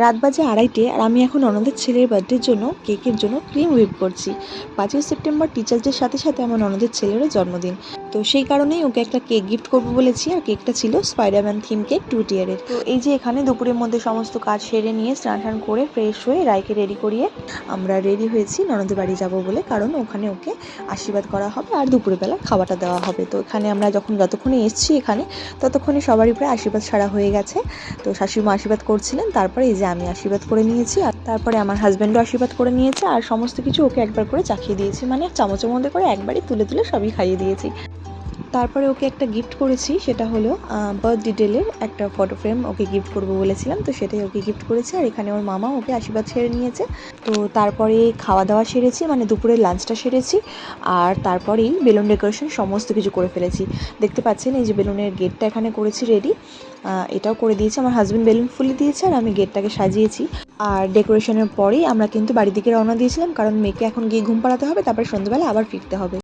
রাত বাজে আড়াইটে আর আমি এখন ননদের ছেলের বার্থডের জন্য কেকের জন্য ক্রিম হুইপ করছি। পাঁচই সেপ্টেম্বর টিচার্স ডের সাথে সাথে আমার ননদের ছেলেরও জন্মদিন। তো সেই কারণেই ওকে একটা কেক গিফট করব বলেছি আর কেকটা ছিল স্পাইডারম্যান থিম কেক টু টিয়ারের তো এই যে এখানে দুপুরের মধ্যে সমস্ত কাজ সেরে নিয়ে স্নান টান করে ফ্রেশ হয়ে রায়কে রেডি করিয়ে আমরা রেডি হয়েছি ননদের বাড়ি যাব বলে, কারণ ওখানে ওকে আশীর্বাদ করা হবে আর দুপুরবেলা খাওয়াটা দেওয়া হবে। তো এখানে আমরা যখন যতক্ষণে এসেছি এখানে, ততক্ষণে সবারই প্রায় আশীর্বাদ ছাড়া হয়ে গেছে। তো শাশুড়ি মা আশীর্বাদ করছিলেন, তারপরে এই যে আমি আশীর্বাদ করে নিয়েছি আর তারপরে আমার হাজব্যান্ডও আশীর্বাদ করে নিয়েছে আর সমস্ত কিছু ওকে একবার করে চাখিয়ে দিয়েছি। মানে চামচের মধ্যে করে একবারই তুলে তুলে সবই খাইয়ে দিয়েছি। তারপরে ওকে একটা গিফট করেছি, সেটা হলো বার্থ ডিটেলের একটা ফটো ফ্রেম ওকে গিফট করব বলেছিলাম। তো সেটাই ওকে গিফট করেছি আর এখানে ওর মামা ওকে আশীর্বাদ সেরে নিয়েছে। তো তারপরে খাওয়া দাওয়া সেরেছি মানে দুপুরের লাঞ্চটা সেরেছি আর তারপরেই বেলুন ডেকোরেশন সমস্ত কিছু করে ফেলেছি। দেখতে পাচ্ছেন এই যে বেলুনের গেটটা এখানে করেছি রেডি এটাও করে দিয়েছি। আমার হাজব্যান্ড বেলুন ফুলে দিয়েছে আর আমি গেটটাকে সাজিয়েছি। আর ডেকোরেশনের পরেই আমরা কিন্তু বাড়ির দিকে রওনা দিয়েছিলাম, কারণ মেয়েকে এখন গিয়ে ঘুম পাড়াতে হবে, তারপরে সন্ধ্যেবেলা আবার ফিরতে হবে।